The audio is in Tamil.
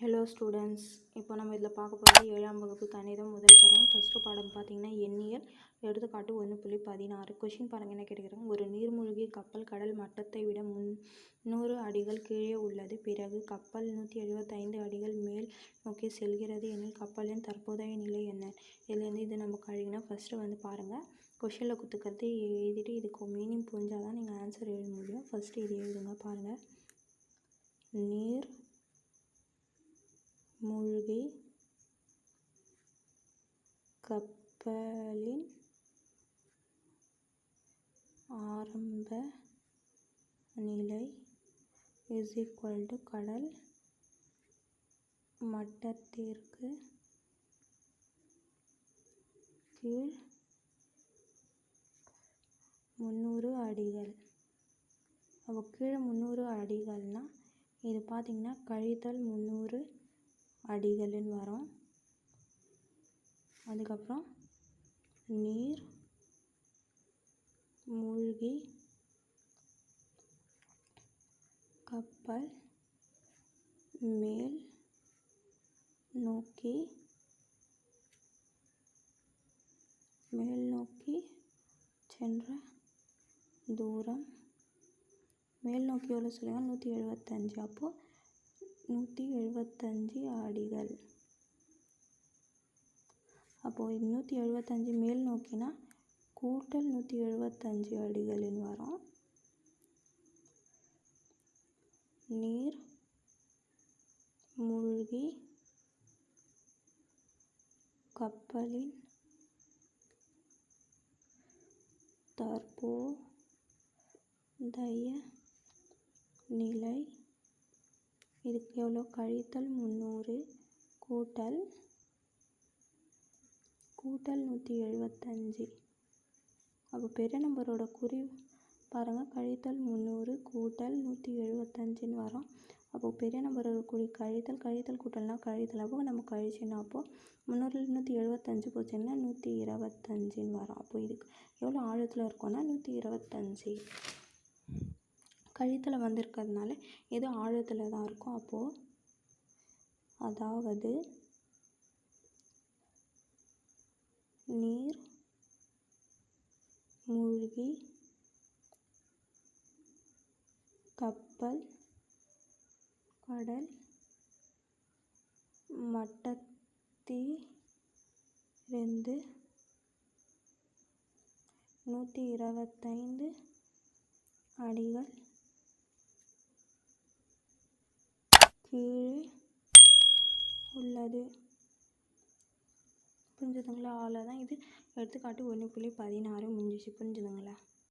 ஹலோ ஸ்டூடெண்ட்ஸ் இப்போ நம்ம இதில் பார்க்க போகிறது ஏழாம் வகுப்பு கணிதம் முதல் பருவம். ஃபஸ்ட்டு பாடம் பார்த்தீங்கன்னா எண்ணியல். எடுத்துக்காட்டு ஒன்று புள்ளி பதினாறு. கொஷின் பாருங்கள் என்ன கேட்குறாங்க? ஒரு நீர்மூழ்கி கப்பல் கடல் மட்டத்தை விட முந்நூறு அடிகள் கீழே உள்ளது. பிறகு கப்பல் நூற்றி எழுபத்தைந்து அடிகள் மேல் நோக்கி செல்கிறது எனில் கப்பலின் தற்போதைய நிலை என்ன? இதுலேருந்து இது நம்ம கழுவினா ஃபஸ்ட்டு வந்து பாருங்கள் கொஷினில் கொடுத்துக்கிறது எழுதிட்டு இதுக்கு மீனிங் புரிஞ்சால் தான் நீங்கள் ஆன்சர் எழுத முடியும். ஃபஸ்ட்டு இது எழுதுங்க பாருங்கள் நீர் மூழ்கி கப்பலின் ஆரம்ப நிலை இஸ் ஈக்குவல் டு கடல் மட்டத்திற்கு கீழ் முந்நூறு அடிகள். அப்போ கீழே முந்நூறு அடிகள்னால் இது பார்த்திங்கன்னா கழித்தல் முந்நூறு அடிகள்னு வரும். அதுக்கப்புறம் நீர். மூழ்கி. கப்பல். மேல். நோக்கி. மேல் நோக்கி சென்ற தூரம். மேல் நோக்கி எவ்வளோ சொல்லுங்கள் நூற்றி எழுபத்தஞ்சு அப்போது நூற்றி எழுபத்தஞ்சி அடிகள் அப்போது நூற்றி எழுபத்தஞ்சி மேல் நோக்கினா கூட்டல் நூற்றி எழுபத்தஞ்சி அடிகளின் வரும். நீர் மூழ்கி கப்பலின் தற்போதைய நிலை இதுக்கு எவ்வளோ? கழித்தல் முந்நூறு கூட்டல் கூட்டல் நூற்றி எழுபத்தஞ்சி அப்போ பெரிய நம்பரோட குறி பாருங்கள் கழித்தல் முந்நூறு கூட்டல் நூற்றி எழுபத்தஞ்சின்னு வரும். அப்போது பெரிய நம்பரோட குறி கழித்தல் கழித்தல் கூட்டல்னால் கழித்தல். அப்போ நம்ம கழிச்சுன்னா அப்போது முந்நூறில் நூற்றி எழுபத்தஞ்சு போச்சுன்னா நூற்றி இருபத்தஞ்சின்னு வரும். அப்போ இதுக்கு எவ்வளோ ஆழத்தில் இருக்கோன்னா நூற்றி இருபத்தஞ்சி. கழுத்தில் வந்திருக்கிறதுனால ஏதோ ஆழத்தில் தான் இருக்கும். அப்போது அதாவது நீர் மூழ்கி கப்பல் கடல் மட்டத்திலிருந்து நூற்றி இருபத்தைந்து அடிகள் கீழே உள்ளது. புரிஞ்சுதுங்களா? அவ்வளோதான் இது எடுத்துக்காட்டு ஒன்று புள்ளி பதினாறு முடிஞ்சிச்சு. புரிஞ்சுதுங்களா?